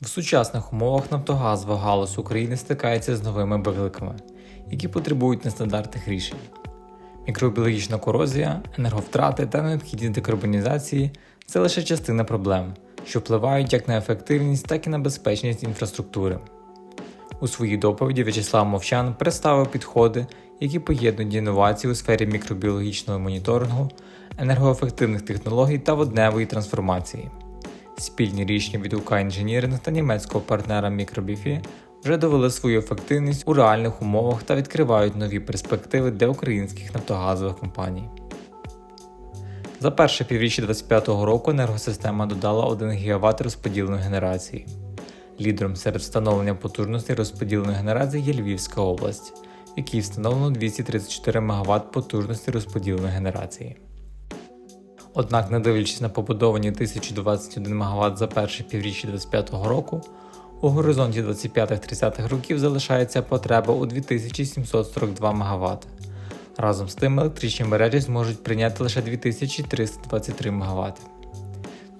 В сучасних умовах нафтогазова галузь України стикається з новими викликами, які потребують нестандартних рішень. Мікробіологічна корозія, енерговтрати та необхідність декарбонізації це лише частина проблем, що впливають як на ефективність, так і на безпечність інфраструктури. У своїй доповіді В'ячеслав Мовчан представив підходи, які поєднують інновації у сфері мікробіологічного моніторингу, енергоефективних технологій та водневої трансформації. Спільні рішення від УК інженіринг та німецького партнера Мікробіфі вже довели свою ефективність у реальних умовах та відкривають нові перспективи для українських нафтогазових компаній. За перше півріччя 2025 року енергосистема додала 1 ГВт розподіленої генерації. Лідером серед встановлення потужностей розподіленої генерації є Львівська область, в якій встановлено 234 МВт потужності розподіленої генерації. Однак, не дивлячись на побудовані 1021 МВт за перше півріччя 2025 року, у горизонті 25-30 років залишається потреба у 2742 МВт. Разом з тим електричні мережі зможуть прийняти лише 2323 МВт.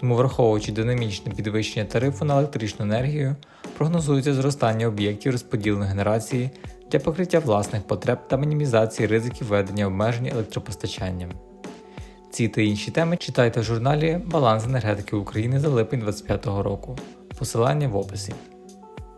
Тому, враховуючи динамічне підвищення тарифу на електричну енергію, прогнозується зростання об'єктів розподіленої генерації для покриття власних потреб та мінімізації ризиків ведення обмежень електропостачанням. Ці та інші теми читайте в журналі Баланс енергетики України за липень 2025 року. Посилання в описі.